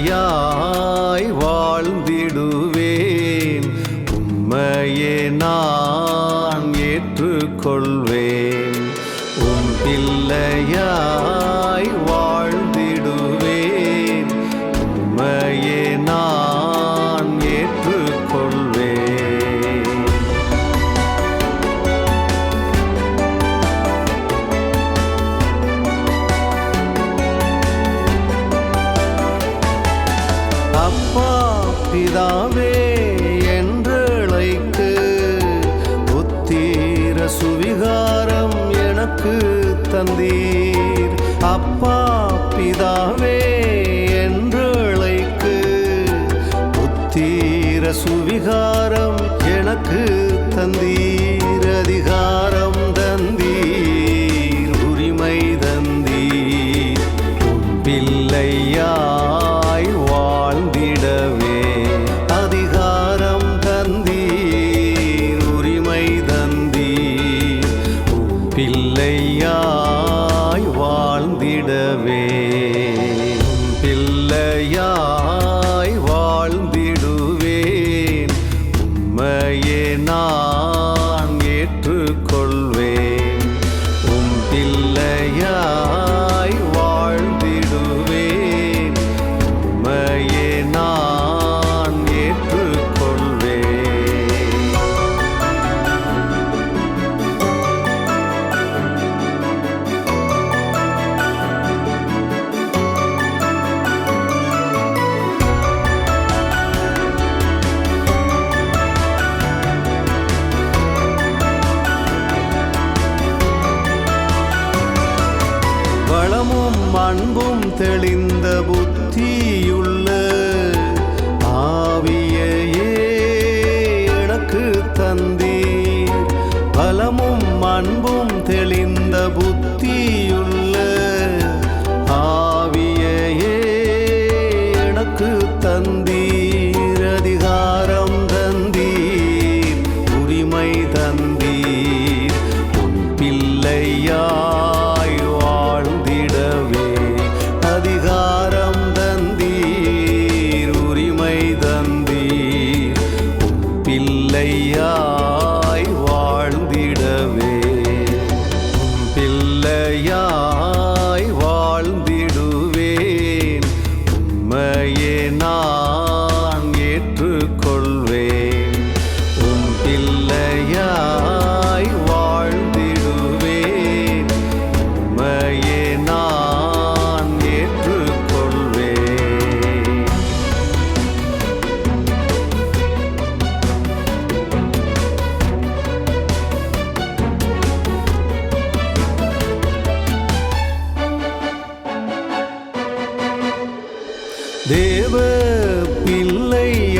துணையாய் வாழ்ந்திடுவேன். உம்மையே நான் ஏற்றுக்கொள்வேன். உம் பிள்ளையா அப்பா பிதாவே என்றழைத்து புத்தீர சுவிகாரம் எனக்கு தந்தீர். அப்பா பிதாவே என்றழைக்கு புத்தீர சுவிகாரம் எனக்கு தந்தீர். அன்பும் தெளிந்த புத்தி. Yeah.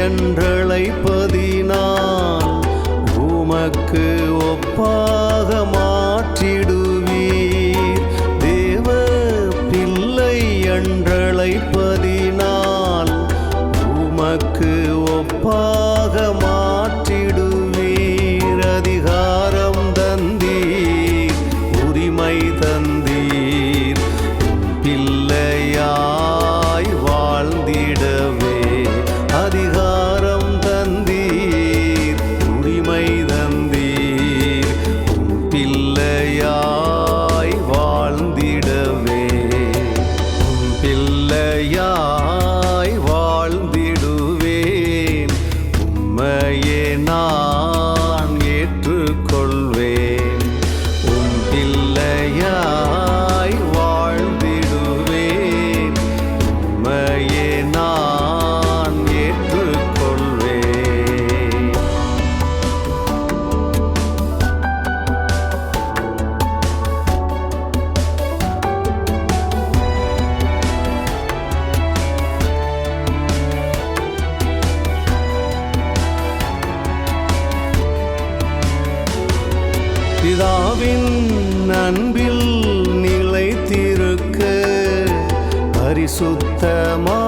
என்றழைப்பதினால் உமக்கு ஒப்பாக மாற்றிடுவீர். தேவ பிள்ளை என்றழைப்பதினால் உமக்கு ஒப்பாக சுத்தமா